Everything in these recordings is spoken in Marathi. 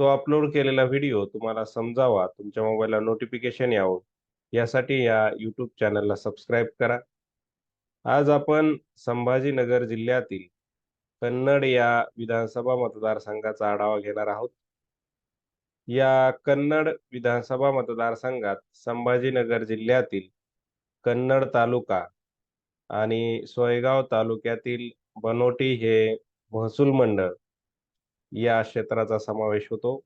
तो अपलोड केलेला व्हिडिओ तुम्हाला समजावा, तुमच्या मोबाईलला नोटिफिकेशन यावं, यासाठी या यूट्यूब चॅनलला सबस्क्राईब करा. आज आपण संभाजीनगर जिल्ह्यातील कन्नड या विधानसभा मतदारसंघाचा आढावा घेणार आहोत. या कन्नड विधानसभा मतदारसंघात संभाजीनगर जिल्ह्यातील कन्नड तालुका आणि सोयगाव तालुक्यातील बनोटी हे महसूल मंडळ या क्षेत्राचा समावेश होतो.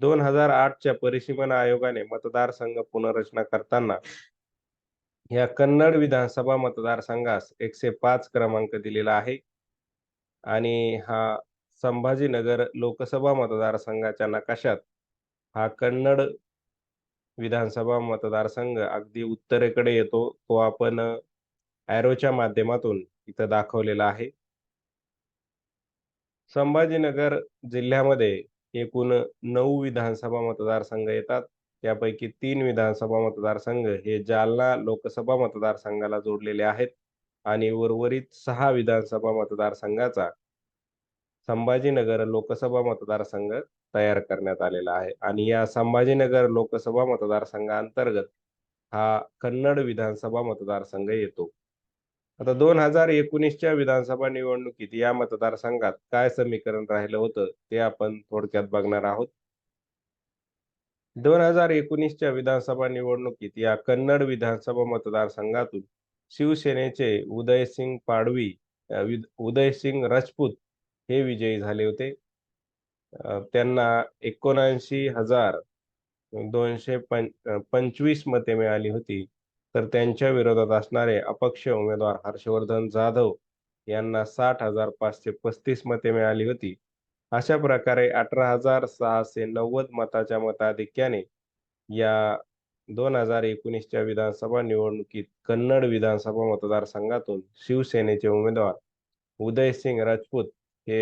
दोन हजार आठच्या परिसीमन आयोगाने मतदारसंघ पुनर्रचना करताना या कन्नड विधानसभा मतदारसंघास एकशे पाच क्रमांक दिलेला आहे आणि हा संभाजीनगर लोकसभा मतदारसंघाच्या नकाशात हा कन्नड विधानसभा मतदारसंघ अगदी उत्तरेकडे येतो. तो आपण ॲरोच्या माध्यमातून इथं दाखवलेला आहे. संभाजीनगर जिल्ह्यामध्ये एकूण नऊ विधानसभा मतदारसंघ येतात. त्यापैकी तीन विधानसभा मतदारसंघ हे जालना लोकसभा मतदारसंघाला जोडलेले आहेत आणि उर्वरित सहा विधानसभा मतदारसंघाचा संभाजीनगर लोकसभा मतदारसंघ तयार करण्यात आलेला आहे आणि या संभाजीनगर लोकसभा मतदारसंघाअंतर्गत हा कन्नड विधानसभा मतदारसंघ येतो. आता दोन हजार एकोणीसच्या विधानसभा निवडणुकीत या मतदारसंघात काय समीकरण राहिलं होतं ते आपण थोडक्यात बघणार आहोत. दोन हजार एकोणीसच्या विधानसभा निवडणुकीत या कन्नड विधानसभा मतदारसंघातून शिवसेनेचे उदयसिंग पाडवी उदयसिंग राजपूत हे विजयी झाले होते. त्यांना एकोणऐंशी हजार दोनशे पंचवीस मते मिळाली होती. तर त्यांच्या विरोधात असणारे अपक्ष उमेदवार हर्षवर्धन जाधव यांना साठ हजार पाचशे पस्तीस मते मिळाली होती. अशा प्रकारे अठरा हजार सहाशे नव्वद मताच्या मताधिक्याने या दोन हजार एकोणीसच्या विधानसभा निवडणुकीत कन्नड विधानसभा मतदारसंघातून शिवसेनेचे उमेदवार उदयसिंग राजपूत हे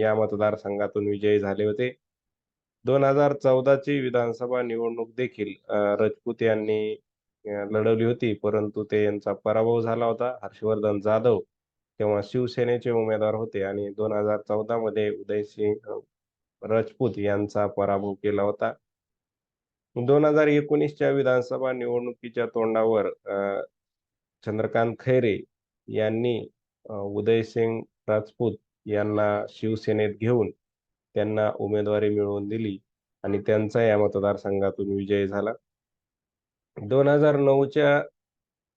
या मतदारसंघातून विजयी झाले होते. दोन हजार चौदाची विधानसभा निवडणूक देखील राजपूत यांनी लढवली होती परंतु ते यांचा पराभव झाला होता. हर्षवर्धन जाधव तेव्हा शिवसेनेचे उमेदवार होते आणि दोन हजार चौदा मध्ये उदयसिंग राजपूत यांचा पराभव केला होता. दोन हजार एकोणीसच्या विधानसभा निवडणुकीच्या तोंडावर चंद्रकांत खैरे यांनी उदयसिंग राजपूत यांना शिवसेनेत घेऊन त्यांना उमेदवारी मिळवून दिली आणि त्यांचा या मतदारसंघातून विजय झाला. दोन हजार नऊच्या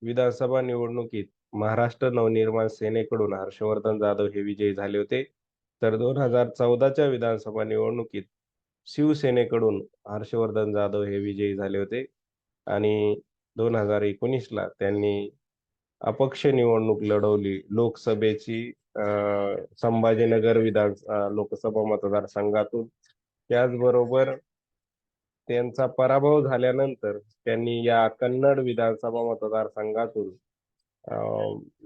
विधानसभा निवडणुकीत महाराष्ट्र नवनिर्माण सेनेकडून हर्षवर्धन जाधव हे विजयी झाले होते. तर दोन हजार चौदाच्या विधानसभा निवडणुकीत शिवसेनेकडून हर्षवर्धन जाधव हे विजयी झाले होते. आणि दोन हजार एकोणीसला त्यांनी अपक्ष निवडणूक लढवली. लोकसभेची संभाजीनगर विधान लोकसभा मतदारसंघातून. त्याचबरोबर त्यांचा पराभव झाल्यानंतर त्यांनी या कन्नड विधानसभा मतदारसंघातून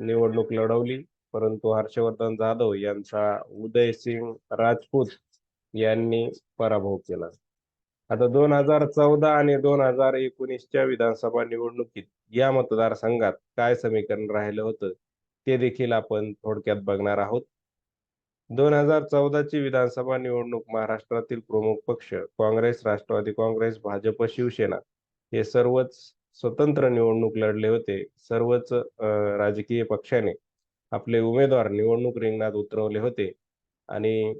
निवडणूक लढवली. परंतु हर्षवर्धन जाधव यांचा उदयसिंग राजपूत यांनी पराभव केला. आता दोन हजार चौदा आणि दोन हजार एकोणीसच्या विधानसभा निवडणुकीत या मतदारसंघात काय समीकरण राहिलं होतं ते देखील आपण थोडक्यात बघणार आहोत. दोन हजार चौदाची विधानसभा निवडणूक महाराष्ट्रातील प्रमुख पक्ष काँग्रेस राष्ट्रवादी काँग्रेस भाजप शिवसेना हे सर्वच स्वतंत्र निवडणूक लढले होते. सर्वच राजकीय पक्षाने आपले उमेदवार निवडणूक रिंगणात उतरवले होते. आणि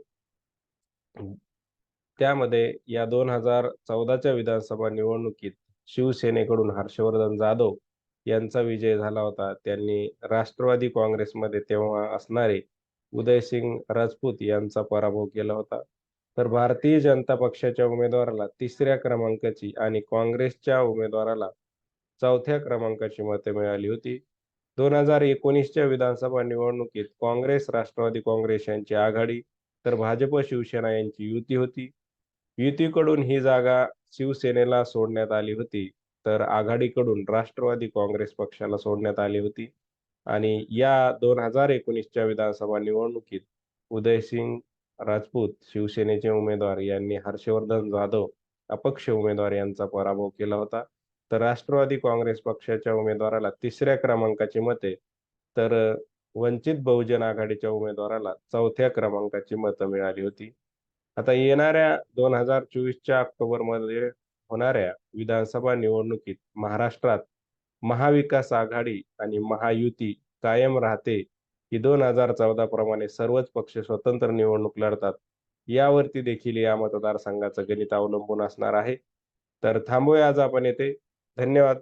त्यामध्ये या दोन हजार चौदाच्या विधानसभा निवडणुकीत शिवसेनेकडून हर्षवर्धन जाधव यांचा विजय झाला होता. त्यांनी राष्ट्रवादी काँग्रेसमध्ये तेव्हा असणारे उदयसिंग राजपूत यांचा पराभव केला होता. तर भारतीय जनता पक्षाच्या उमेदवाराला तिसऱ्या क्रमांकाची आणि काँग्रेसच्या उमेदवाराला चौथ्या क्रमांकाची मते मिळाली होती. दोन हजार एकोणीसच्या विधानसभा निवडणुकीत काँग्रेस राष्ट्रवादी काँग्रेस यांची आघाडी तर भाजप शिवसेना यांची युती होती. युतीकडून ही जागा शिवसेनेला सोडण्यात आली होती तर आघाडीकडून राष्ट्रवादी काँग्रेस पक्षाला सोडण्यात आली होती. आणि या दोन हजार एकोणीसच्या विधानसभा निवडणुकीत उदयसिंग राजपूत शिवसेनेचे उमेदवार यांनी हर्षवर्धन जाधव अपक्ष उमेदवार यांचा पराभव केला होता. तर राष्ट्रवादी काँग्रेस पक्षाच्या उमेदवाराला तिसऱ्या क्रमांकाची मते तर वंचित बहुजन आघाडीच्या उमेदवाराला चौथ्या क्रमांकाची मतं मिळाली होती. आता येणाऱ्या दोन हजार चोवीसच्या ऑक्टोबरमध्ये होणाऱ्या विधानसभा निवडणुकीत महाराष्ट्रात महाविकास आघाडी आणि महायुती कायम राहते की दोन हजार चौदा प्रमाणे सर्वच पक्ष स्वतंत्र निवडणूक लढतात. यावरती देखील या मतदारसंघाचं गणित अवलंबून असणार आहे. तर थांबूया आज आपण येथे. धन्यवाद.